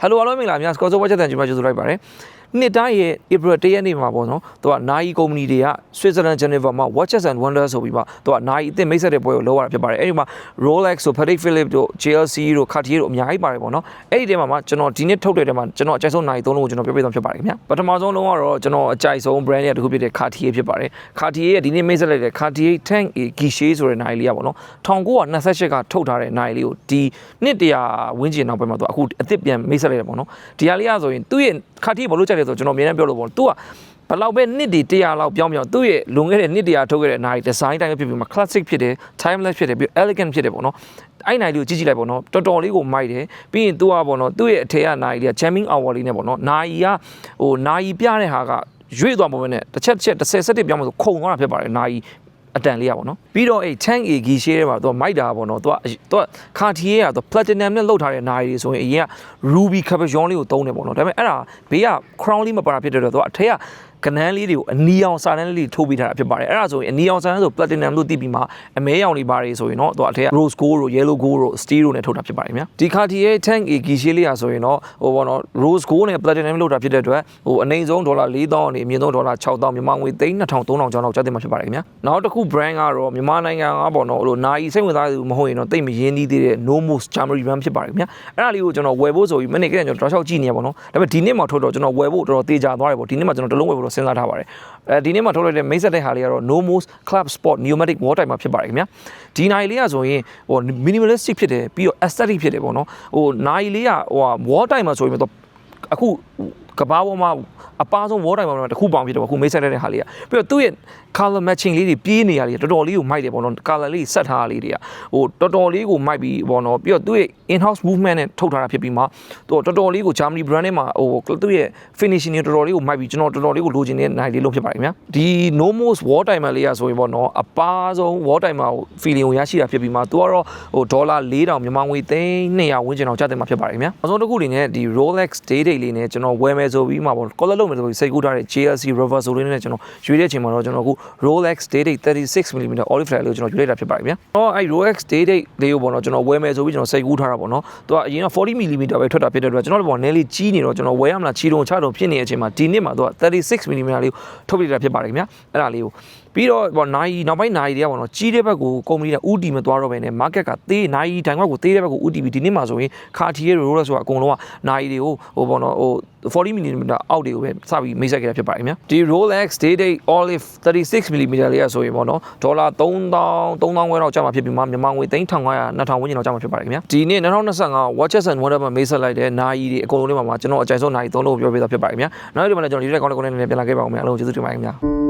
ဟယ်လိုအားလုံးမင်္ဂလာများစကော့ဆိုဝါချက်တန်ကျွန်မကျေးဇူးလိုက်ပါတယ်နှစ်တိုင်းရဲ့ April 1ရက်နေ့မှာပေါ့နော်သူကနာယီကုမ္ပဏီတွေက Switzerland Geneva မှာ Watches and Wonders ဆိုပြီးမှသူကနာယီအသစ်မိတ်ဆက်တဲ့ပွဲကိုလုပ်ရတာဖြစ်ပါတယ်အဲ့ဒီမှာ Rolex ဆို Patek Philippe တို့ JLC တို့ Cartier တို့အများကြီးပါတယ်ပေါ့နော်အဲ့ဒီထဲမှာမှကျွန်တော်ဒီနှစ်ထုတ်တဲ့ထဲမှာကျွန်တော်အကြိုက်ဆုံးနာယီသုံးလုံးကိုကျွန်တော်ပြောပြသွားဖြစ်ပါတယ်ခင်ဗျပထမဆုံးလုံးကတော့ကျွန်တော်အကြိုက်ဆုံး brand ရဲ့တစ်ခုဖြစ်တဲ့ Cartier ဖြစ်ပါတယ် Cartier ရဲ့ဒီနှစ်မိတ်ဆက်လိုက်တဲ့ Cartier Tank A Guichet ဆိုတဲ့နာယီလေးကပေါ့နော်1928ကထုတ်ထားတဲ့နာယီလေးကိုဒီနှစ်တရာဝင်းကျင်နောက်ပိုင်းမှာသူအခုအသစ်ပြန်မိတ်ဆက်လိုက်တယ်ပေါ့နော်ဒီဟာလေးကဆိုရင်သူ့ရဲ့ Cartier ဘာလို့ကြိုက်လဲဆိုတော့ကျွန်တော်အမြဲတမ်းပြောလို့ပေါ့သူကဘယ်လောက်ပဲနှစ်တွေ100လောက်ပြောင်းပြောင်းသူ့ရဲ့လွန်ခဲ့တဲ့နှစ်100ထုတ်ခဲ့တဲ့နိုင် design တိုင်းပဲဖြစ်ပြီးမှ classic ဖြစ်တယ် timeless ဖြစ်တယ်ပြီး elegant ဖြစ်တယ်ပေါ့နော်အဲ့နိုင်လေးကိုကြည့်ကြည့်လိုက်ပေါ့နော်တော်တော်လေးကိုမိုက်တယ်ပြီးရင်သူကပေါ့နော်သူ့ရဲ့အထက်ကနိုင်လေးက jamming hour လေးနဲ့ပေါ့နော်နိုင်ကဟိုနိုင်ပြတဲ့ဟာကရွေ့သွားပုံပဲနဲ့တစ်ချက်တစ်ချက်30စက်တစ်ပြောင်းမှဆိုခုံသွားတာဖြစ်ပါတယ်နိုင် အတန်လေးอ่ะပေါ့နော်ပြီးတော့အဲ့ tank A ဂီရှေးထဲမှာသူကမိုက်တာပေါ့နော်သူကသူကခါတီရဲ့ကသူ platinum နဲ့လုပ်ထားတဲ့နိုင်တွေဆိုရင်အရင်က ruby cabochon လေးကိုသုံးတယ်ပေါ့နော်ဒါပေမဲ့အဲ့ဒါဘေးက crown လေးမပါတာဖြစ်တဲ့အတွက်သူကအထက်က ကနန်းလေးတွေကိုအနီအောင်စာတန်းလေးတွေထိုးပေးထားတာဖြစ်ပါတယ်အဲ့ဒါဆိုရင်အနီအောင်စာတန်းဆို platinum လို့သိပြီးမှအမဲရောင်တွေပါတယ်ဆိုရင်တော့သူကအထက်က rose gold တို့ yellow gold တို့ steel တို့နဲ့ထုတ်တာဖြစ်ပါတယ်ခင်ဗျာဒီခါတီရဲ့ tank A ဂီရှေးလေးอ่ะဆိုရင်တော့ဟိုပေါ့နော် rose gold နဲ့ platinum လုပ်တာဖြစ်တဲ့အတွက်ဟိုအနိမ့်ဆုံးဒေါ်လာ4000နဲ့အမြင့်ဆုံးဒေါ်လာ6000မြန်မာငွေ3000 3000ကျော်လောက်ကျတဲ့မှာဖြစ်ပါတယ်ခင်ဗျာနောက်တစ်ခု brand ကတော့မြန်မာနိုင်ငံကပေါ့နော်ဟိုနိုင်စိတ်ဝင်စားသူမဟုတ်ရင်တော့တိတ်မရင်းနှီးသေးတဲ့ Nomos Germany brand ဖြစ်ပါတယ်ခင်ဗျာအဲ့ဒါလေးကိုကျွန်တော်ဝယ်ဖို့ဆိုပြီးမနေ့ကကျွန်တော်တောက်လျှောက်ကြည့်နေရပါတော့ဒါပေမဲ့ဒီနေ့မှထုတ်တော့ကျွန်တော်ဝယ်ဖို့တော်တော်တေချာသွားတယ်ပေါ့ဒီနေ့မှကျွန်တော်တစ်လုံးဝယ်ဖို့တော့စဉ်းစားထားပါတယ်အဲဒီနေ့မှထုတ်လိုက်တဲ့မိတ်ဆက်တဲ့ဟာလေးကတော့ Nomos Club Sport Pneumatic War Time မှာဖြစ်ပါတယ်ခင်ဗျာဒီနိုင်လေးကဆိုရင်ဟို minimalistic ဖြစ်တယ်ပြီးတော့ aesthetic ဖြစ်တယ်ပေါ့နော်ဟိုနိုင်လေးကဟို War Time မှာဆိုရင်တော့အခု ကဘာပေါ်မှာအပားဆုံး war time မှာတစ်ခုပေါင်ဖြစ်တယ်ပေါ့အခုမိတ်ဆက်တဲ့ဟာလေးကပြီးတော့သူ့ရဲ့ color matching လေးတွေပြေးနေရလေးတော်တော်လေးကိုမိုက်တယ်ပေါ့နော် color လေးဆက်ထားတာလေးတွေကဟိုတော်တော်လေးကိုမိုက်ပြီးပေါ့နော်ပြီးတော့သူ့ရဲ့ in house movement နဲ့ထုတ်ထားတာဖြစ်ပြီးမှသူတော်တော်လေးကို Germany brand နဲ့မှာဟိုသူ့ရဲ့ finishing တွေတော်တော်လေးကိုမိုက်ပြီးကျွန်တော်တော်တော်လေးကိုလိုချင်တဲ့နိုင်လေးလုံးဖြစ်ပါတယ်ခင်ဗျာဒီ Nomos war timer လေးကဆိုရင်ပေါ့နော်အပားဆုံး war timer ကို feeling ကိုရရှိတာဖြစ်ပြီးမှသူကတော့ဟိုဒေါ်လာ4000မြန်မာငွေသိန်း200ဝန်းကျင်အောင်ကျတဲ့မှာဖြစ်ပါတယ်ခင်ဗျာအဆုံးတစ်ခုအနေနဲ့ဒီ Rolex day date လေးနဲ့ကျွန်တော်ဝယ်မယ်ဆိုပြီးမှပေါ့ color လုပ်မယ်ဆိုပြီးစိတ်ကူးထားတဲ့ JLC reverse လေးနဲ့ကျွန်တော်ရွေးတဲ့အချိန်မှာတော့ကျွန်တော်အခု Rolex day date 36mm olive flare လို့ကျွန်တော်ရွေးလိုက်တာဖြစ်ပါတယ်ခင်ဗျာ။တော့အဲ့ Rolex day date လေးကိုပေါ့နော်ကျွန်တော်ဝယ်မယ်ဆိုပြီးကျွန်တော်စိတ်ကူးထားတာပေါ့နော်။သူကအရင်က 40mm ပဲထွက်တာဖြစ်တဲ့အတွက်ကျွန်တော်တို့ပေါ့နည်းလေးကြီးနေတော့ကျွန်တော်ဝယ်ရမလားချီတုံချတုံဖြစ်နေတဲ့အချိန်မှာဒီနှစ်မှာသူက 36mm လေးကိုထုတ်ပြတာဖြစ်ပါတယ်ခင်ဗျာ။အဲ့ဒါလေးကို ပြီးတော့ပေါ့နိုင်နောက်ပိုင်းနိုင်တွေကပေါ့နော်ကြီးတဲ့ဘက်ကိုကုမ္ပဏီကဥတီမသွားတော့ဘဲနဲ့ market ကသေးနိုင်တိုင်ခွက်ကိုသေးတဲ့ဘက်ကိုဥတီပြီးဒီနေ့မှာဆိုရင် Cartier Rolex ဆိုတာအကုန်လုံးကနိုင်တွေကိုဟိုပေါ့နော်ဟို 40mm အောက်တွေကိုပဲစပြီးမိတ်ဆက်ခဲ့တာဖြစ်ပါတယ်ခင်ဗျာဒီ Rolex Day Date Olive 36mm လေးကဆိုရင်ပေါ့နော်ဒေါ်လာ3000 3000ဝဲတော့ကျမှာဖြစ်ပြီးမှမြန်မာငွေ3500 2000ဝန်းကျင်တော့ကျမှာဖြစ်ပါတယ်ခင်ဗျာဒီနေ့2025 Watches and Wonder မှာမိတ်ဆက်လိုက်တဲ့နိုင်တွေအကုန်လုံးလေးမှာကျွန်တော်အကြိုက်ဆုံးနိုင်သုံးလို့ပြောပြတာဖြစ်ပါတယ်ခင်ဗျာနောက်ဒီမှာလည်းကျွန်တော်ဒီရက်ကောင်းတဲ့ကောင်းတဲ့နေပြန်လာခဲ့ပါဦးမယ်အားလုံးကျေးဇူးတင်ပါတယ်ခင်ဗျာ